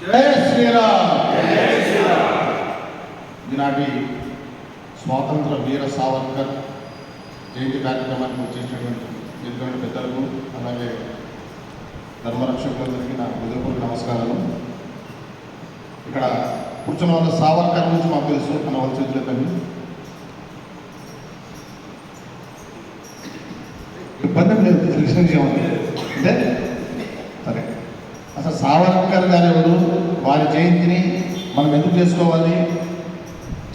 జై శ్రీరామ్. ఈనాటి స్వాతంత్ర వీర సావర్కర్ జయంతి కార్యక్రమానికి వచ్చేసినటువంటి ఎదుగుతున్న పెద్దలకు అలాగే ధర్మరక్షకులందరికీ నా హృదయపూర్వక నమస్కారాలు. ఇక్కడ కూర్చున్న వాళ్ళ సావర్కర్ గురించి మాకు తెలుసు మన వాళ్ళ చేతులకని ఇబ్బంది లేదు తెలిసిన విషయం అంటే సావర్కర్ గారు ఎవరు? వారి జయంతిని మనం ఎందుకు చేసుకోవాలి?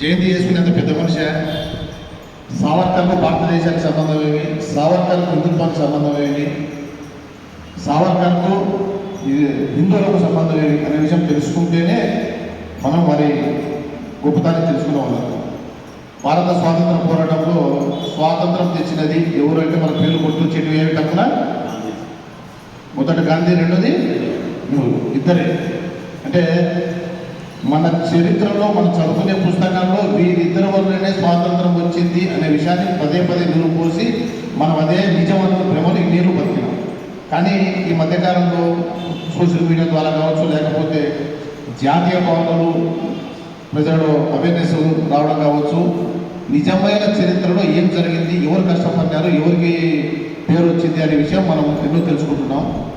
జయంతి చేసుకునేంత పెద్ద మనిషి. సావర్కర్కు భారతదేశానికి సంబంధం ఏమి? సావర్కర్కు హిందుత్వానికి సంబంధం ఏమి? సావర్కర్కు ఇది హిందువులకు సంబంధం ఏమి అనే విషయం తెలుసుకుంటేనే మనం వారి గొప్పతాన్ని తెలుసుకునే వాళ్ళం. భారత స్వాతంత్ర పోరాటంలో స్వాతంత్రం తెచ్చినది ఎవరైతే మన పేర్లు గుర్తొచ్చేటివి ఏమి తప్పున మొదటి గాంధీ రెండోది ఇద్దరే. అంటే మన చరిత్రలో మనం చదువుకునే పుస్తకాల్లో వీరిద్దరి వల్లనే స్వాతంత్రం వచ్చింది అనే విషయాన్ని పదే పదే నిరూపోసి మనం అదే నిజమైన భ్రమలు నీరు బతికినాం. కానీ ఈ మధ్యకాలంలో సోషల్ మీడియా ద్వారా కావచ్చు లేకపోతే జాతీయ భావనలు ప్రజలు అవేర్నెస్ రావడం కావచ్చు నిజమైన చరిత్రలో ఏం జరిగింది ఎవరు కష్టపడ్డారు ఎవరికి పేరు వచ్చింది అనే విషయం మనం ఎన్నో తెలుసుకుంటున్నాం.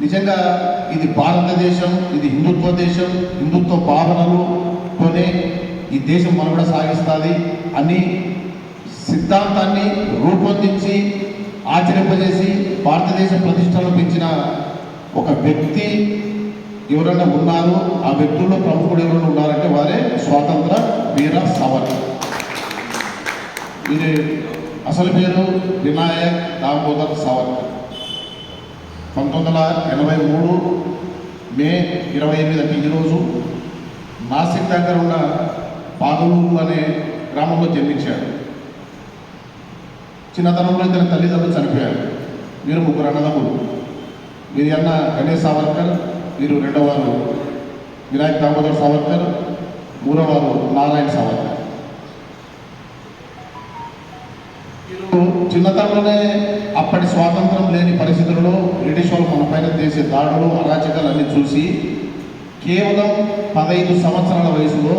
నిజంగా ఇది భారతదేశం ఇది హిందుత్వ దేశం హిందుత్వ భావనలుతోనే ఈ దేశం మనుగడ సాగిస్తుంది అని సిద్ధాంతాన్ని రూపొందించి ఆచరింపజేసి భారతదేశ ప్రతిష్టను పెంచిన ఒక వ్యక్తి ఎవరైనా ఉన్నారు ఆ వ్యక్తుల్లో ప్రముఖుడు ఎవరైనా ఉన్నారంటే వారే స్వాతంత్ర వీర సావర్కర్ ఇది అసలు పేరు వినాయక్ దామోదర్ సావర్కర్ పంతొమ్మిది వందల ఎనభై మూడు మే ఇరవై ఎనిమిది అంటే ఈరోజు నాసిక్ దగ్గర ఉన్న పాగలూరు అనే గ్రామంలో జన్మించాడు చిన్నతనంలో ఇద్దరు తల్లిదండ్రులు చనిపోయారు. వీరు ముగ్గురు అన్నదమ్ములు. వీరి అన్న గణేష్ సావర్కర్ వీరు రెండవ వారు వినాయక్ దామోదర్ సావర్కర్ మూడవ వారు నారాయణ సావర్కర్. వీరు చిన్నతనంలోనే అప్పటి స్వాతంత్రం లేని పరిస్థితులలో బ్రిటిష్ వాళ్ళు మనపైన చేసే దాడులు అరాచకాలన్నీ చూసి కేవలం పదహైదు సంవత్సరాల వయసులో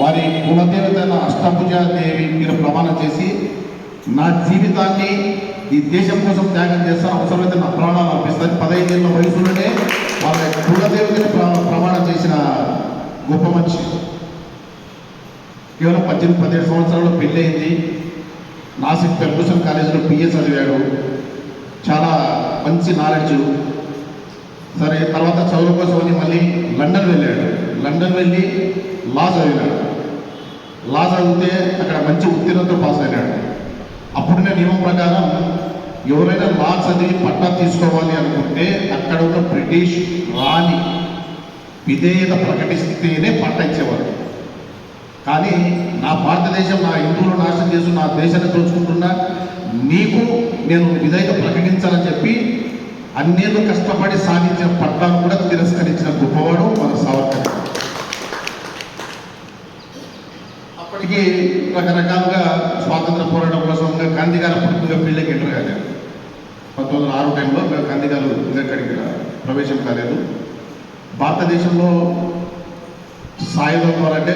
వారి కులదేవత అయిన అష్టభుజాదేవి మీరు ప్రమాణం చేసి నా జీవితాన్ని ఈ దేశం కోసం త్యాగం చేస్తాను అవసరమైతే నా ప్రాణాలు అర్పిస్తాను పదహైదేళ్ళ వయసులోనే వాళ్ళ కులదేవతని ప్రమాణం చేసిన గొప్ప మనిషి. కేవలం పద్దెనిమిది పదిహేడు సంవత్సరాల్లో పెళ్ళయింది. నాసిక్ ఫెర్గూసన్ కాలేజీలో పిఏ చదివాడు. చాలా మంచి నాలెడ్జ్ సరే తర్వాత చదువు కోసం అని మళ్ళీ లండన్ వెళ్ళాడు. లండన్ వెళ్ళి లా చదివాడు. లా చదివితే అక్కడ మంచి ఉత్తీర్ణతో పాస్ అయినాడు. అప్పుడున్న నియమం ప్రకారం ఎవరైనా లా చదివి పట్టా తీసుకోవాలి అనుకుంటే అక్కడ ఉన్న బ్రిటిష్ రాణి విధేయత ప్రకటిస్తేనే పట్టా ఇచ్చేవారు కానీ నా భారతదేశం నా హిందువులు నాశనం చేసి నా దేశాన్ని దోచుకుంటున్నా నీకు నేను విధేయత ప్రకటించాలని చెప్పి అన్నేళ్ళు కష్టపడి సాధించిన పట్టాలు కూడా తిరస్కరించిన గొప్పవాడు మన సావర్కర్. అప్పటికి రకరకాలుగా స్వాతంత్ర పోరాటం కోసం గాంధీ గారు అప్పటికి ఫీల్డ్కి ఎంటర్ కాలేదు. పంతొమ్మిది వందల ఆరు టైంలో ఇంకా గాంధీ గారు ప్రవేశం కాలేదు. భారతదేశంలో సాయుధం ద్వారా అంటే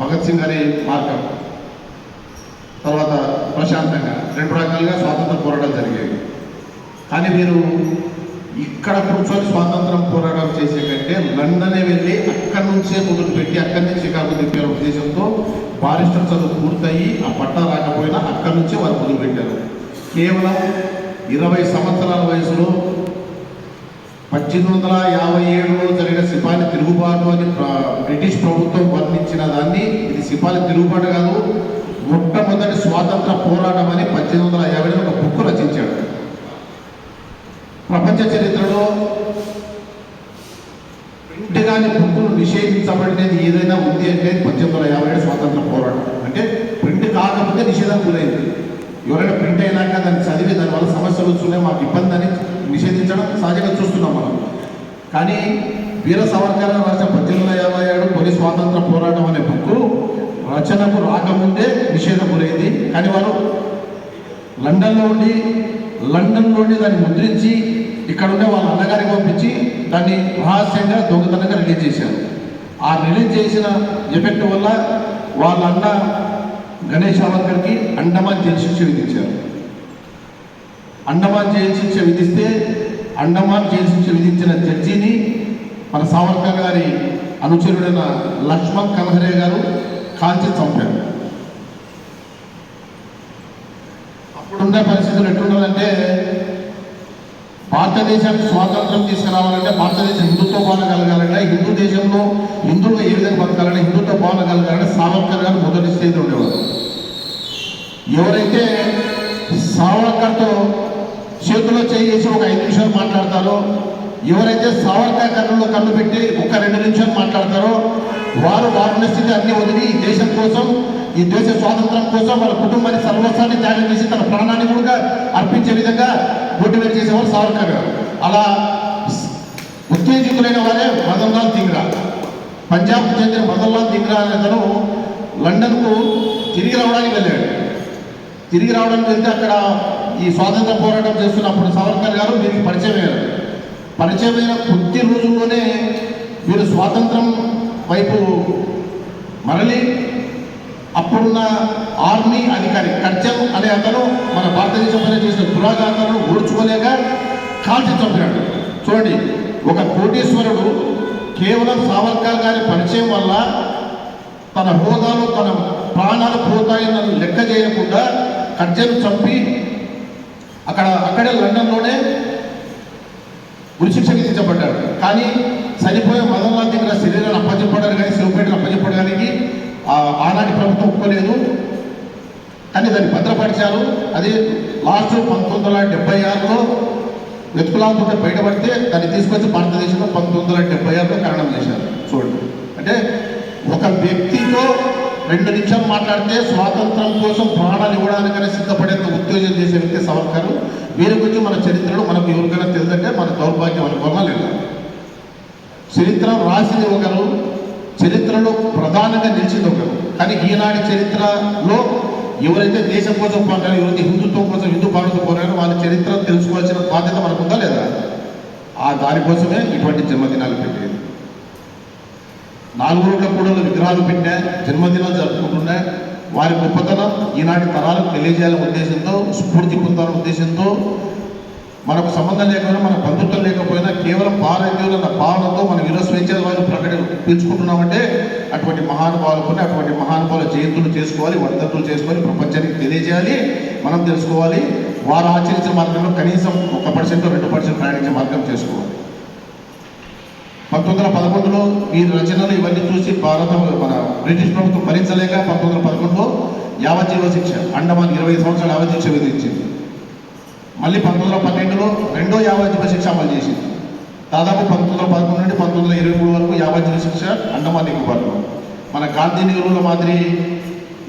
భగత్ సింగ్ గారి మార్గం. తర్వాత ప్రశాంతంగా రెండు రకాలుగా స్వాతంత్ర పోరాటాలు జరిగాయి కానీ మీరు ఇక్కడ కూర్చొని స్వాతంత్రం పోరాటం చేసే కంటే లండనే వెళ్ళి అక్కడి నుంచే మొదలు పెట్టి అక్కడి నుంచి చికాకు తిప్పారు ఉద్దేశంతో బారిస్టర్ చదువు పూర్తయి ఆ పట్టా రాకపోయినా అక్కడి నుంచే వారు మొదలుపెట్టారు. కేవలం ఇరవై సంవత్సరాల వయసులో పద్దెనిమిది వందల యాభై ఏడులో జరిగిన సిపాలి తిరుగుబాటు అని ప్ర- బ్రిటిష్ ప్రభుత్వం వర్ణించిన దాన్ని ఇది సిపాలి తిరుగుబాటు కాదు మొట్టమొదటి స్వాతంత్ర పోరాటం అని పద్దెనిమిది వందల యాభైలో ఒక బుక్ రచించాడు. ప్రపంచ చరిత్రలో ప్రింట్ కాని బుక్కులు నిషేధించబడినది ఏదైనా ఉంది అంటే పద్దెనిమిది వందల యాభై ఏడు స్వాతంత్ర పోరాటం. అంటే ప్రింట్ కాకపోతే నిషేధం గురైంది. ఎవరైనా ప్రింట్ అయినాక దాన్ని చదివి దానివల్ల సమస్యలు వస్తున్నాయి మాకు ఇబ్బంది అని నిషేధించడం సహజంగా చూస్తున్నాం మనం. కానీ వీర సావర్కర్ రాసిన పద్దెనిమిది యాభై ఏడు తొలి స్వాతంత్ర పోరాటం అనే బుక్ రచనకు రాకముందే నిషేధం గురైంది కానీ వారు లండన్లో ఉండి లండన్లోనే దాన్ని ముద్రించి ఇక్కడ ఉండే వాళ్ళ అన్నగారికి పంపించి దాన్ని రహస్యంగా దొంగతనంగా రిలీజ్ చేశారు. ఆ రిలీజ్ చేసిన ఎఫెక్ట్ వల్ల వాళ్ళ అన్న గణేష్ సావర్కర్కి అండమాన్ తెలిసి విధించారు. అండమాన్ జైలు శిక్ష విధిస్తే అండమాన్ జైలు శిక్ష విధించిన జడ్జిని మన సావర్కర్ గారి అనుచరుడైన లక్ష్మణ్ కన్హరే గారు కాల్చి చంపారు. అప్పుడున్న పరిస్థితులు ఎట్లుండాలంటే భారతదేశానికి స్వాతంత్రం తీసుకురావాలంటే భారతదేశం హిందుత్వ భావన కలగాలంటే హిందూ దేశంలో హిందువులు ఏ విధంగా బతకాలంటే హిందుత్వ భావన కలగాలంటే సావర్కర్ గారు మొదటి స్థితిలో ఉండేవారు. ఎవరైతే సావర్కర్తో చేతిలో చేసి ఒక ఐదు నిమిషాలు మాట్లాడతారో ఎవరైతే సావర్కర్ కన్నులో కన్ను పెట్టి ఒక రెండు నిమిషాలు మాట్లాడతారో వారు వారిన స్థితి అన్ని వదిలి ఈ దేశం కోసం ఈ దేశ స్వాతంత్రం కోసం వాళ్ళ కుటుంబాన్ని సర్వస్వాన్ని త్యాగం చేసి తన ప్రాణాన్ని కూడా అర్పించే విధంగా మోటివేట్ చేసేవారు సావర్కర్ గారు. అలా ఉత్తేజితులైన వారే మదన్లాల్ దింగ్రా. పంజాబ్కు చెందిన మదన్లాల్ దింగ్రా అనే తను లండన్కు తిరిగి రావడానికి వెళ్ళాడు. తిరిగి రావడం వెళ్తే అక్కడ ఈ స్వాతంత్ర పోరాటం చేస్తున్నప్పుడు సావర్కర్ గారు వీరికి పరిచయం అయ్యారు. పరిచయం అయిన కొద్ది రోజుల్లోనే వీరు స్వాతంత్రం వైపు మరలి అప్పుడున్న ఆర్మీ అధికారి కర్జన్ అనే అతను మన భారతదేశం చేసిన దురాఘాతాలను ఓడ్చుకోలేక కాల్చి చంపినాడు. చూడండి ఒక కోటీశ్వరుడు కేవలం సావర్కర్ గారి పరిచయం వల్ల తన హోదాలో తన ప్రాణాలు పోతాయన్న లెక్క చేయకుండా కర్జన్ చంపి అక్కడ అక్కడే లండన్లోనే ఉరిశిక్ష విధించబడ్డాడు. కానీ చనిపోయే మదన్ దగ్గర శరీరాన్ని అప్పచెప్పడారు కానీ శివపేటను అప్పచెప్పడానికి ఆ ఆనాటి ప్రభుత్వం ఒప్పుకోలేదు. కానీ దాన్ని భద్రపరిచారు. అది లాస్ట్ పంతొమ్మిది వందల డెబ్బై ఆరులో వెతుకులాంతుంటే బయటపడితే దాన్ని తీసుకొచ్చి భారతదేశంలో పంతొమ్మిది వందల డెబ్బై ఆరులో కరణం చేశారు. చూడండి. అంటే ఒక వ్యక్తితో రెండు నిమిషాలు మాట్లాడితే స్వాతంత్రం కోసం ప్రాణాలు ఇవ్వడానికైనా సిద్ధపడేంత ఉత్తేజం చేసే వ్యక్తి సవర్కర్. వీరి గురించి మన చరిత్రలో మనకు ఎవరికైనా తెలుదంటే మన దౌర్భాగ్యం అనుకోవాలా లేదా? చరిత్ర రాసింది ఒకరు చరిత్రలో ప్రధానంగా నిలిచింది ఒకరు. కానీ ఈనాటి చరిత్రలో ఎవరైతే దేశం కోసం పోరాడారో ఎవరైతే హిందుత్వం కోసం హిందూ భారత పోరాడారో వాళ్ళ చరిత్ర తెలుసుకోవాల్సిన బాధ్యత మనకుందా లేదా? ఆ దానికోసమే ఇటువంటి జన్మదినాలు పెట్టేది. నాలుగు రోజుల కూడా విగ్రహాలు పెట్టా జన్మదినాలు జరుపుకుంటున్నా వారి గొప్పతనం ఈనాటి తరాలకు తెలియజేయాలనే ఉద్దేశంతో స్ఫూర్తి పొందాలనే ఉద్దేశంతో మనకు సంబంధం లేకపోయినా మన బంధుత్వం లేకపోయినా కేవలం భారతీయులు అన్న భావనతో మనం ఈరోజు స్వేచ్ఛ వాళ్ళు ప్రకటి పిలుచుకుంటున్నామంటే అటువంటి మహానుభావులకుని అటువంటి మహానుభావుల జయంతులు చేసుకోవాలి వర్ధంతులు చేసుకోవాలి ప్రపంచానికి తెలియజేయాలి మనం తెలుసుకోవాలి వారు ఆచరించిన మార్గంలో కనీసం ఒక పర్సెంట్ రెండు పర్సెంట్ ప్రయాణించే మార్గం చేసుకోవాలి. పంతొమ్మిది వందల పదకొండులో ఈ రచనలు ఇవన్నీ చూసి భారత మన బ్రిటిష్ ప్రభుత్వం భరించలేక పంతొమ్మిది వందల పదకొండులో యావజ్జీవ శిక్ష అండమాన్ ఇరవై సంవత్సరాల యావజ్జీవ శిక్ష విధించింది. మళ్ళీ పంతొమ్మిది వందల పన్నెండులో రెండో యావజ్జీవ శిక్ష అమలు చేసింది. దాదాపు పంతొమ్మిది వందల పదకొండు నుండి పంతొమ్మిది వందల ఇరవై మూడు వరకు యావజ్జీవ శిక్ష అండమాన్ నికోబార్లో మన గాంధీ నెహ్రూల మాదిరి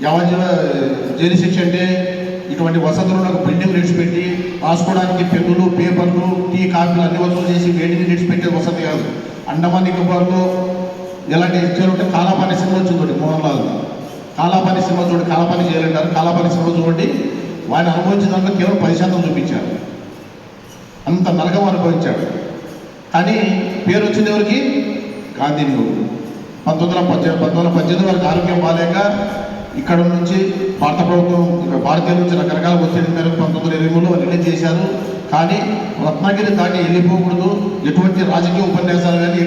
యావజ్జీవ జైలు శిక్ష అంటే ఇటువంటి వసతులకు బిల్డింగ్ పెట్టి రాసుకోవడానికి పెన్నులు పేపర్లు టీ కాఫీలు అన్ని వసూలు చేసి వేడిని విడిచిపెట్టే వసతి కాదు. అండమాన్ నికోబార్లో ఎలాంటి ఇచ్చారు అంటే కాలాపాని సినిమా చూడండి మోహన్ లాల్ కాలాపాని సినిమా చూడండి కాలాపాని చేయాలంటారు. కాలాపాని సినిమా చూడండి. వాడిని అనుభవించిన దాంట్లో కేవలం పది శాతం చూపించారు. అంత నరకం అనుభవించాడు. కానీ పేరు వచ్చింది ఎవరికి? గాంధీని పంతొమ్మిది వందల పద్దెనిమిది పంతొమ్మిది వందల పద్దెనిమిది వరకు ఆరోగ్యం బాగాలేక ఇక్కడ నుంచి భారత ప్రభుత్వం భారతీయ భారతీయుల నుంచి రకరకాల ఒత్తిడి మేరకు పంతొమ్మిది వందల ఇరవై మూడులో రిలీజ్ చేశారు. కానీ రత్నగిరి దాటి వెళ్ళిపోకూడదు. ఎటువంటి రాజకీయ ఉపన్యాసాలు కానీ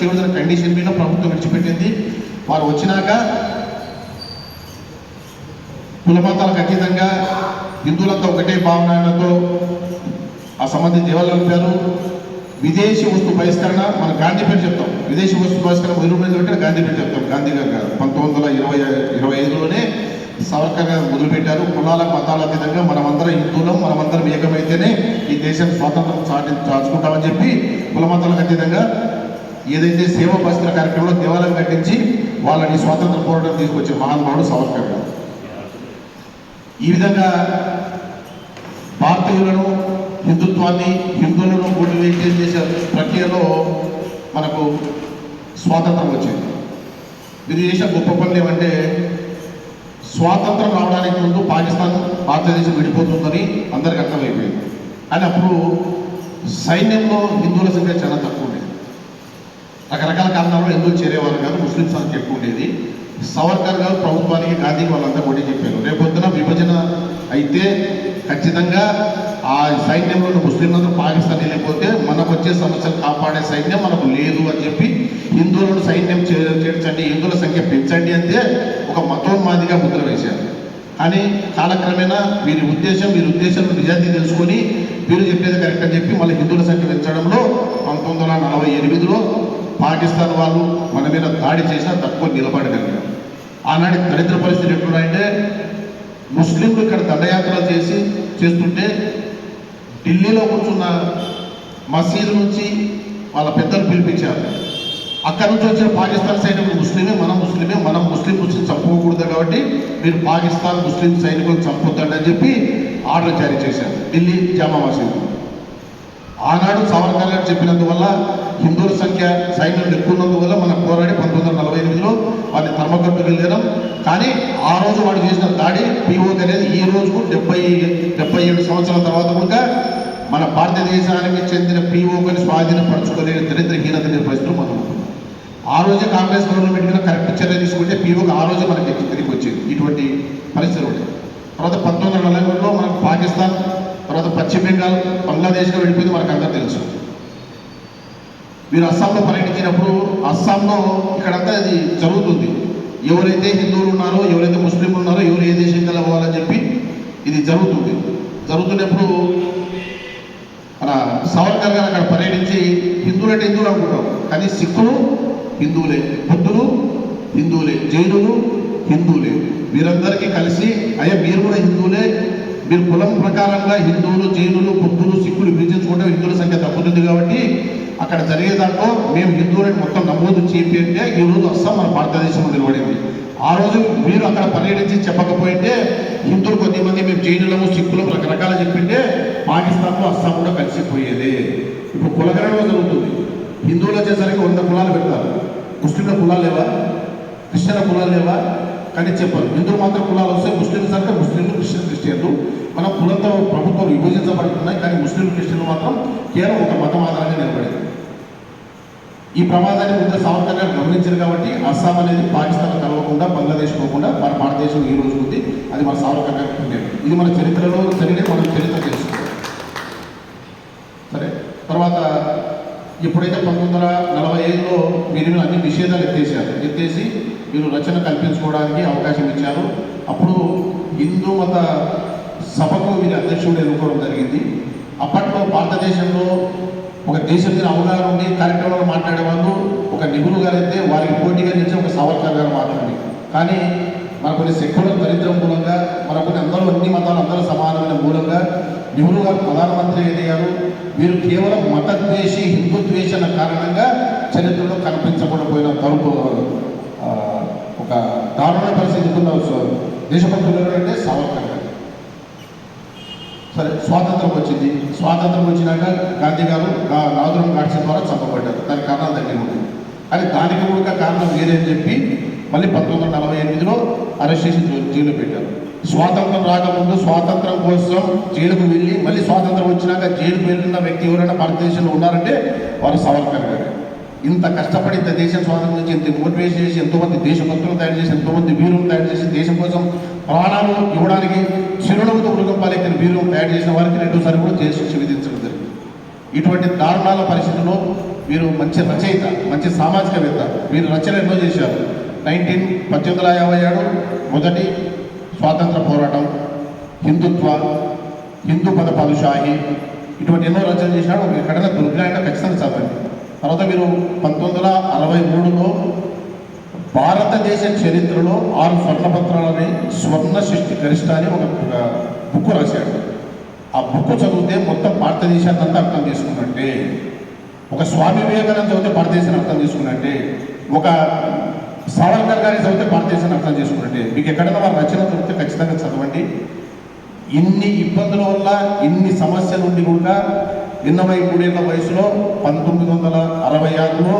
చేయవలసిన కండిషన్ మీద ప్రభుత్వం విడిచిపెట్టింది. వారు వచ్చినాక కులమతాలకు అతీతంగా హిందువులంతా ఒకటే భావనతో ఆ సంబంధించి దేవాలయం నింపారు విదేశీ వస్తు బహిష్కరణ మన గాంధీ పేరు చెప్తాం. విదేశీ వస్తు బహిష్కరణ మొదలుపెట్టిన అంటే గాంధీ పేరు చెప్తాం. గాంధీ గారు కాదు. పంతొమ్మిది వందల ఇరవై ఇరవై ఐదులోనే సవర్కర్ గారు మొదలుపెట్టారు. కులాల మతాల అతీతంగా మనమందరం హిందువులం మనమందరం ఏకమైతేనే ఈ దేశం స్వాతంత్రం సాటి చాచుకుంటామని చెప్పి కుల మతాలకు అతీతంగా ఏదైతే సేవ బహిష్కరణ కార్యక్రమంలో దేవాలయం కట్టించి వాళ్ళని స్వాతంత్ర పోరాటం తీసుకొచ్చే మహానుభావుడు సావర్కర్ గారు. ఈ విధంగా భారతీయులను హిందుత్వాన్ని హిందువులను మోటివేట్ చేసే ప్రక్రియలో మనకు స్వాతంత్రం వచ్చింది. ఇది చేసిన గొప్ప పనులు ఏమంటే స్వాతంత్రం రావడానికి ముందు పాకిస్తాన్ భారతదేశం విడిపోతుందని అందరికి అర్థమైపోయింది. కానీ అప్పుడు సైన్యంలో హిందువుల సంఖ్య చాలా తక్కువ ఉండేది. రకరకాల కారణాలు ఎందుకు చేరేవారు కాదు ముస్లిం సంఖ్య ఎక్కువ ఉండేది సవర్కర్ గారు ప్రభుత్వానికి గాంధీ వాళ్ళంతా కూడా చెప్పారు. రేపొద్దున విభజన అయితే ఖచ్చితంగా ఆ సైన్యంలో ఉన్న ముస్లింలందరూ పాకిస్తాన్ వెళ్ళిపోతే మనకు వచ్చే సమస్యలు కాపాడే సైన్యం మనకు లేదు అని చెప్పి హిందువులను సైన్యం చేర్చండి హిందువుల సంఖ్య పెంచండి అంటే ఒక మతోన్మాదిగా ముద్ర వేశారు. కానీ కాలక్రమేణా వీరి ఉద్దేశం వీరి ఉద్దేశం నిజాన్ని తెలుసుకొని వీరు చెప్పేది కరెక్ట్ అని చెప్పి మళ్ళీ హిందువుల సంఖ్య పెంచడంలో పంతొమ్మిది వందల నలభై ఎనిమిదిలో పాకిస్తాన్ వాళ్ళు మన మీద దాడి చేసినా తక్కువ నిలబడగలిగారు ఆనాటి దరిద్ర పరిస్థితి ఎట్లున్నాయంటే ముస్లింలు ఇక్కడ దండయాత్రలు చేసి చేస్తుంటే ఢిల్లీలో కూర్చున్న మసీదు నుంచి వాళ్ళ పెద్దలు పిలిపించారు. అక్కడి నుంచి వచ్చిన పాకిస్తాన్ సైనికులు ముస్లిమే మనం ముస్లిమే మనం ముస్లిం ముస్లిం చంపకూడదు కాబట్టి మీరు పాకిస్తాన్ ముస్లిం సైనికులు చంపొద్దండి అని చెప్పి ఆర్డర్ జారీ చేశారు. ఢిల్లీ జామా మసీదు. ఆనాడు సావర్కర్ గారు చెప్పినందువల్ల హిందువుల సంఖ్య సైన్యంలో ఎక్కువ ఉన్నందువల్ల మనం పోరాడి పంతొమ్మిది వందల నలభై ఎనిమిదిలో వారిని ధర్మకట్టు వెళ్ళాం. కానీ ఆ రోజు వాడు చేసిన దాడి పీఓకి అనేది ఈ రోజుకు డెబ్బై డెబ్బై ఏడు సంవత్సరాల తర్వాత కూడా మన భారతదేశానికి చెందిన పీఓకని స్వాధీనపరచుకోలేని దరిద్రహీనత అనే మనం ఆ రోజే కాంగ్రెస్ గవర్నమెంట్ మీద కరెక్ట్ చర్య తీసుకుంటే పీఓకి ఆ రోజే మనకి తిరిగి వచ్చేది. ఇటువంటి పరిస్థితులు ఉంటాయి. తర్వాత పంతొమ్మిది వందల నలభై మనకు పాకిస్తాన్ తర్వాత పశ్చిమ బెంగాల్ బంగ్లాదేశ్గా వెళ్ళిపోయింది మనకు అందరూ తెలుసు. మీరు అస్సాంలో పర్యటించినప్పుడు అస్సాంలో ఇక్కడంతా ఇది జరుగుతుంది. ఎవరైతే హిందువులు ఉన్నారో ఎవరైతే ముస్లింలు ఉన్నారో ఎవరు ఏ దేశం కలవాలని చెప్పి ఇది జరుగుతుంది. జరుగుతున్నప్పుడు మన సావర్కర్ గారు అక్కడ పర్యటించి హిందువులు అంటే హిందువులు అనుకుంటాం. కానీ సిక్కులు హిందువులే బుద్ధులు హిందువులే జైనులు హిందువులే. వీరందరికీ కలిసి అయ్యా మీరు కూడా హిందువులే. మీరు కులం ప్రకారంగా హిందువులు జైనులు బుద్ధులు సిక్కులు విభజించుకుంటే హిందువుల సంఖ్య తగ్గుతుంది కాబట్టి అక్కడ జరిగే దాంట్లో మేము హిందువులని మొత్తం నమోదు చేపి ఈ రోజు అస్సాం మన భారతదేశంలో నిలబడింది. ఆ రోజు మీరు అక్కడ పర్యటించి చెప్పకపోయింటే హిందువులు కొద్దిమంది మేము జైనులము సిక్కులము రకరకాల చెప్పింటే పాకిస్తాన్లో అస్సాం కూడా కలిసిపోయేది. ఇప్పుడు కులగణలో జరుగుతుంది. హిందువులు వచ్చేసరికి వంద కులాలు పెడతారు. ముస్లింల కులాలు లేవా? క్రిస్టియన్ల కులాలు లేవా? కానీ చెప్పారు హిందువులు మాత్రం కులాలు వస్తే ముస్లింలు అంటే ముస్లింలు క్రిస్టియన్ క్రిస్టియన్లు. మన కులంతో ప్రభుత్వం విభజించబడుతున్నాయి కానీ ముస్లింలు క్రిస్టియన్లు మాత్రం కేవలం ఒక మతం ఆధారంగా నిలబడింది. ఈ ప్రమాదాన్ని ముందు సావర్కర్ గారు గమనించారు కాబట్టి అస్సాం అనేది పాకిస్తాన్ కలవకుండా బంగ్లాదేశ్ పోకుండా మన భారతదేశం ఈ రోజు ఉంది. అది మన సావర్కర్ గారు పుణ్యం ఇది మన చరిత్రలో జరిగిన మనం చరిత్ర తెలుసుకుంటాం. సరే? తర్వాత ఎప్పుడైతే పంతొమ్మిది వందల నలభై ఐదులో మీరు అన్ని నిషేధాలు ఎత్తేసారు ఎత్తేసి మీరు రచన కల్పించుకోవడానికి అవకాశం ఇచ్చారు. అప్పుడు హిందూ మత సభకు మీరు అధ్యక్షుడు ఎన్నుకోవడం జరిగింది. అప్పట్లో భారతదేశంలో ఒక దేశం మీద అవగాహన ఉండి కార్యక్రమాలు మాట్లాడే వాళ్ళు ఒక నిపుణులు గారు అయితే వారికి పోటీగా నిలిచి ఒక సవర్కర్ గారు మాట్లాడి. కానీ మన కొన్ని సెక్యులర్ దరిద్రం మూలంగా మన కొన్ని అందరూ అన్ని మతాలు అందరూ సమానమైన మూలంగా నెహ్రూ గారు ప్రధానమంత్రి అయ్యారు వీరు కేవలం మతద్వేషి హిందుద్వేషణ కారణంగా చరిత్రలో కనిపించకుండా పోయిన తరుపు ఒక దారుణ పరిస్థితి ఉన్న దేశభక్తులు ఎవరంటే సావర్కర్ గారు సరే స్వాతంత్రం వచ్చింది. స్వాతంత్రం వచ్చినాక గాంధీ గారు నా- నాదురం గాడ్సే ద్వారా చంపబడ్డారు. దానికి కారణాలు దగ్గర ఉన్నాయి. కానీ దానికి కూడా కారణం వేరేని చెప్పి మళ్ళీ పంతొమ్మిది వందల నలభై ఎనిమిదిలో అరెస్ట్ చేసి జైలు- పెట్టారు. స్వాతంత్రం రాకముందు స్వాతంత్రం కోసం జైలుకు వెళ్ళి మళ్ళీ స్వాతంత్రం వచ్చినాక జైలుకు వెళ్ళిన వ్యక్తి ఎవరైనా భారతదేశంలో ఉన్నారంటే వారు సవర్కర్ గారు ఇంత కష్టపడి ఇంత దేశం స్వాతంత్రం నుంచి ఇంత మోటివేషన్ చేసి ఎంతోమంది దేశభక్తులను తయారు చేసి ఎంతోమంది వీరులను తయారు చేసి దేశం కోసం ప్రాణాలు ఇవ్వడానికి చిరునవ్వుతో మృగం వీరులను తయారు చేసిన వారికి రెండోసారి కూడా జైలు శిక్ష విధించడం జరిగింది. ఇటువంటి దారుణాల పరిస్థితుల్లో వీరు మంచి రచయిత మంచి సామాజికవేత్త వీరు రచన ఎన్నో చేశారు. నైన్టీన్ పద్దెనిమిది వందల యాభై ఏడు మొదటి స్వాతంత్ర పోరాటం హిందుత్వ హిందూ పద పదుషాహి ఇటువంటి ఎన్నో రచనలు చేసినాడు ఒక ఎక్కడైనా దొరికినాయంటే ఖచ్చితంగా చదవండి. తర్వాత మీరు పంతొమ్మిది వందల అరవై మూడులో భారతదేశ చరిత్రలో ఆరు స్వర్ణపత్రాలని స్వర్ణ సృష్టి గరిష్ట అని ఒక బుక్ రాశాడు. ఆ బుక్ చదివితే మొత్తం భారతదేశాన్ని అంతా అర్థం చేసుకున్నట్టే. ఒక స్వామి వివేకానంద చదివితే భారతదేశాన్ని అర్థం చేసుకున్నట్టే. ఒక సావర్కర్ గారిని చదివితే భారతదేశాన్ని అర్థం చేసుకున్నట్టే. మీకు ఎక్కడైనా వారి రచన చదివితే ఖచ్చితంగా చదవండి. ఇన్ని ఇబ్బందుల వల్ల ఇన్ని సమస్యల నుండి కూడా ఎనభై మూడేళ్ళ వయసులో పంతొమ్మిది వందల అరవై ఆరులో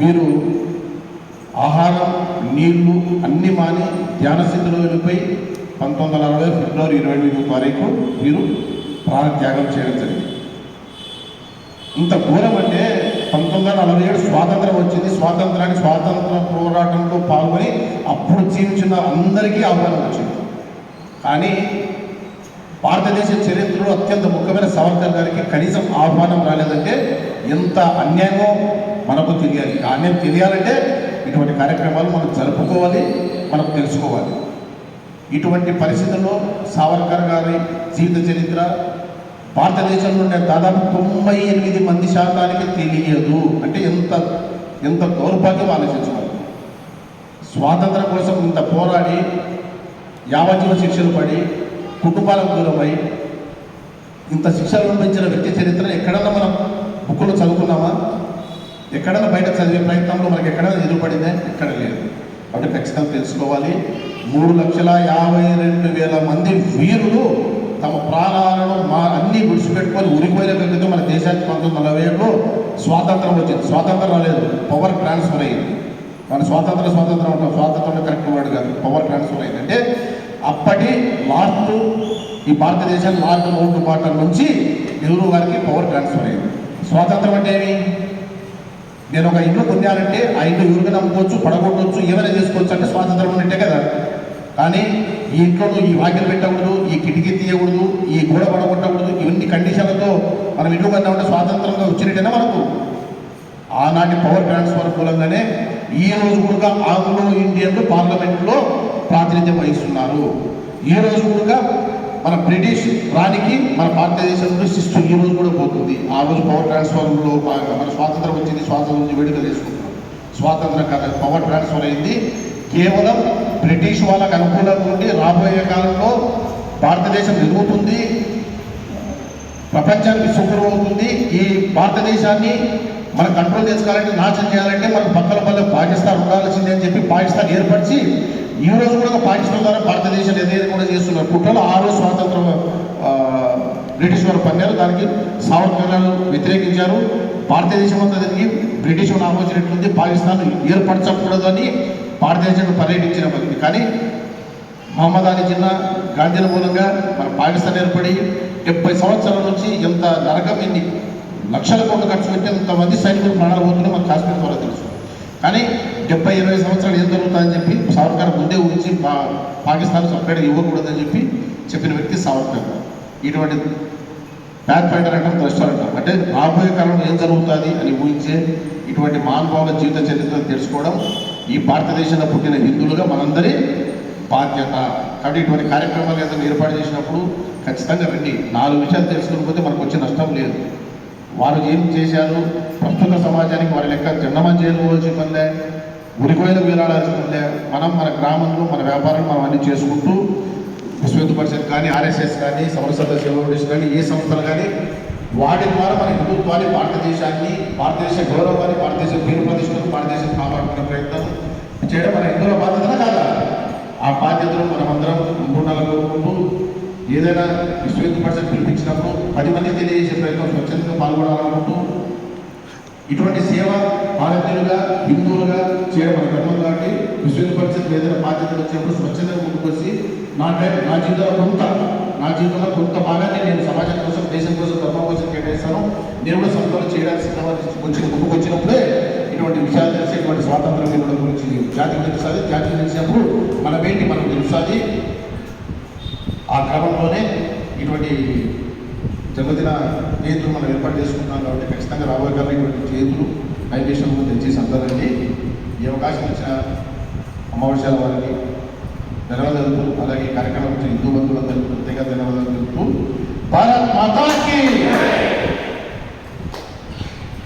మీరు ఆహారం నీళ్ళు అన్ని మాని ధ్యాన వెళ్ళిపోయి పంతొమ్మిది వందల అరవై ఫిబ్రవరి ఇరవై ఎనిమిది తారీఖు మీరు ప్రాణత్యాగం చేయడం జరిగింది. ఇంత ఘోరం అంటే పంతొమ్మిది వందల నలభై ఏడు స్వాతంత్రం వచ్చింది. స్వాతంత్రానికి స్వాతంత్ర పోరాటంలో పాల్గొని అప్పుడు జీవించిన అందరికీ ఆహ్వానం వచ్చింది. కానీ భారతదేశ చరిత్రలో అత్యంత ముఖ్యమైన సావర్కర్ గారికి కనీసం ఆహ్వానం రాలేదంటే ఎంత అన్యాయమో మనకు తెలియాలి. ఆ అన్యాయం తెలియాలంటే ఇటువంటి కార్యక్రమాలు మనం జరుపుకోవాలి మనం తెలుసుకోవాలి. ఇటువంటి పరిస్థితుల్లో సావర్కర్ గారి జీవిత చరిత్ర భారతదేశంలో ఉండే దాదాపు తొంభై ఎనిమిది మంది శాతానికి తెలియదు. అంటే ఎంత ఎంత దౌర్భాగ్యం ఆలోచించాలి స్వాతంత్రం కోసం ఇంత పోరాడి యావజీవ శిక్షలు పడి కుటుంబాలకు దూరమై ఇంత శిక్షలు అనుభవించిన వ్యక్తి చరిత్ర ఎక్కడన్నా మనం బుక్కులు చదువుకున్నామా? ఎక్కడన్నా బయట చదివే ప్రయత్నంలో మనకి ఎక్కడైనా ఎదురుపడిందే? ఎక్కడ లేదు. కాబట్టి ఖచ్చితంగా తెలుసుకోవాలి. మూడు లక్షల యాభై రెండు వేల మంది వీరులు తమ ప్రాణాలను మా అన్నీ విడిచిపెట్టుకొని ఉరిపోయిన వ్యక్తితో మన దేశానికి పంతొమ్మిది నలభై ఏడులో స్వాతంత్రం వచ్చింది. స్వాతంత్రం రాలేదు. పవర్ ట్రాన్స్ఫర్ అయ్యింది మన స్వాతంత్ర స్వాతంత్రం ఉంటాం స్వాతంత్రం కరెక్ట్ వర్డ్ కాదు. పవర్ ట్రాన్స్ఫర్ అయింది అంటే అప్పటి లాస్ట్ ఈ భారతదేశం లాస్ట్ మౌంట్ పాటల నుంచి నెహ్రూ గారికి పవర్ ట్రాన్స్ఫర్ అయింది. స్వాతంత్రం అంటే ఏమి? నేను ఒక ఇల్లు కొన్నానంటే ఆ ఇల్లు ఎవరికి నమ్ముకోవచ్చు పడగొట్టవచ్చు ఏమైనా చేసుకోవచ్చు అంటే స్వాతంత్రం ఉన్నట్టే కదా. కానీ ఈ ఇంట్లో ఈ వాకిలు పెట్టకూడదు ఈ కిటికీ తీయకూడదు ఈ గోడ పడగొట్టకూడదు ఇవన్నీ కండిషన్లతో మనం ఇల్లు కొందామంటే స్వాతంత్రంగా వచ్చినట్టేనా మనకు? ఆనాటి పవర్ ట్రాన్స్ఫర్ మూలంగానే ఈ రోజు కూడా ఆంగ్లో ఇండియన్లు పార్లమెంట్లో ప్రాతినిధ్యం వహిస్తున్నారు. ఈ రోజు కూడా మన బ్రిటిష్ రానికి మన భారతదేశంలో శిస్తు ఈ రోజు కూడా పోతుంది. ఆ రోజు పవర్ ట్రాన్స్ఫర్లో భాగంగా మన స్వాతంత్రం వచ్చింది స్వాతంత్రం నుంచి వేడుక చేసుకుంటున్నాం. స్వాతంత్రం కాదు పవర్ ట్రాన్స్ఫర్ అయింది. కేవలం బ్రిటిష్ వాళ్ళకు అనుకూలంగా ఉండి రాబోయే కాలంలో భారతదేశం ఎదుగుతుంది ప్రపంచానికి శుభ్రం అవుతుంది. ఈ భారతదేశాన్ని మనం కంట్రోల్ చేసుకోవాలంటే నాశనం చేయాలంటే మనం పక్కల పల్లె పాకిస్తాన్ ఉండాల్సిందే అని చెప్పి పాకిస్తాన్ ఏర్పరిచి ఈ రోజు కూడా పాకిస్తాన్ ద్వారా భారతదేశం ఏదైనా కూడా చేస్తున్నారు కుట్రలో ఆ రోజు స్వాతంత్రం బ్రిటిష్ వారు పన్నారు. దానికి సావర్కర్ వ్యతిరేకించారు. భారతదేశం అంతా తిరిగి బ్రిటిష్ వాళ్ళు ఆలోచనట్లుంది పాకిస్తాన్ ఏర్పరచకూడదు అని భారతదేశాన్ని పర్యటించిన వ్యక్తి కానీ మహమ్మద్ అలీ జిన్నా గాంధీల మూలంగా మన పాకిస్తాన్ ఏర్పడి డెబ్బై సంవత్సరాల నుంచి ఎంత నరకం ఎన్ని లక్షల కోట్ల ఖర్చు పెట్టి ఎంతమంది సైనికులు ప్రాణాలు పోతున్నాయి కాశ్మీర్ ద్వారా తెలుసు. కానీ డెబ్బై ఇరవై సంవత్సరాలు ఏం జరుగుతుందని చెప్పి సావర్కర్ ముందే ఊహించి పా పాకిస్తాన్ సపరేట్గా ఇవ్వకూడదని చెప్పి చెప్పిన వ్యక్తి సావర్కర్. ఇటువంటి ప్యాక్ ఫైటర్ అంటాం రెస్టారెంట్ అంటే. రాబోయే కాలంలో ఏం జరుగుతుంది అని ఊహించే ఇటువంటి మహానుభావుల జీవిత చరిత్ర తెలుసుకోవడం ఈ భారతదేశంలో పుట్టిన హిందువులుగా మనందరి బాధ్యత. కాబట్టి ఇటువంటి కార్యక్రమాలు ఏదైనా ఏర్పాటు చేసినప్పుడు ఖచ్చితంగా రండి. నాలుగు విషయాలు తెలుసుకోకపోతే మనకు వచ్చే నష్టం లేదు. వారు ఏం చేశారు? ప్రస్తుత సమాజానికి వారి లెక్క జన్మం చేయవలసి పనిలే ఉరికోయలకు వేలాడాల్సి పనిలే మనం మన గ్రామంలో మన వ్యాపారం మనం అన్ని చేసుకుంటూ విశ్వ పరిషత్ కానీ ఆర్ఎస్ఎస్ కానీ సమరసత సేవ కానీ ఏ సంస్థలు కానీ వాటి ద్వారా మన హిందుత్వాన్ని భారతదేశాన్ని భారతదేశ గౌరవాన్ని భారతదేశ పేరు ప్రతిష్టను భారతదేశం కాపాడుకునే ప్రయత్నం చేయడం మన హిందువుల బాధ్యత కాదా? ఆ బాధ్యతను మనమందరం ఉండాలని కోరుకుంటూ ఏదైనా విశ్వ పరిషత్ పిలిపించినప్పుడు పది మంది తెలియజేసే ప్రయత్నం స్వచ్ఛందంగా పాల్గొనాలనుకుంటూ ఇటువంటి సేవ భారతీయులుగా హిందువులుగా చేయడం మన ధర్మం కాబట్టి విశ్వ పరిషత్ ఏదైనా బాధ్యతలు వచ్చినప్పుడు స్వచ్ఛందంగా ముందుకొచ్చి నా టైం నా జీవితంలో కొంత నా జీవితంలో కొంత భాగాన్ని నేను సమాజం కోసం దేశం కోసం ధర్మం కోసం కేటాయిస్తాను. నేను కూడా సంస్థలు చేయడానికి సిద్ధమని వచ్చిన ఇటువంటి విషయాలు తెలిసి ఇటువంటి స్వాతంత్రం గురించి జాతికి తెలుస్తుంది జాతికి తెలిసినప్పుడు మన మనకు తెలుస్తుంది. చేతులు మనం ఏర్పాటు చేసుకుంటున్నాం కాబట్టి ఖచ్చితంగా రాబోయే గారు ఇటువంటి చేతులు నైవేషన్లు తెచ్చేసి అందరండి ఈ అవకాశం వచ్చిన అమావాస్యాల వారికి ధన్యవాదాలు తెలుపుతూ అలాగే కార్యక్రమం హిందూ బంధువులందరికీ ప్రత్యేక ధన్యవాదాలు తెలుపుతూ భారత్ మాతాకి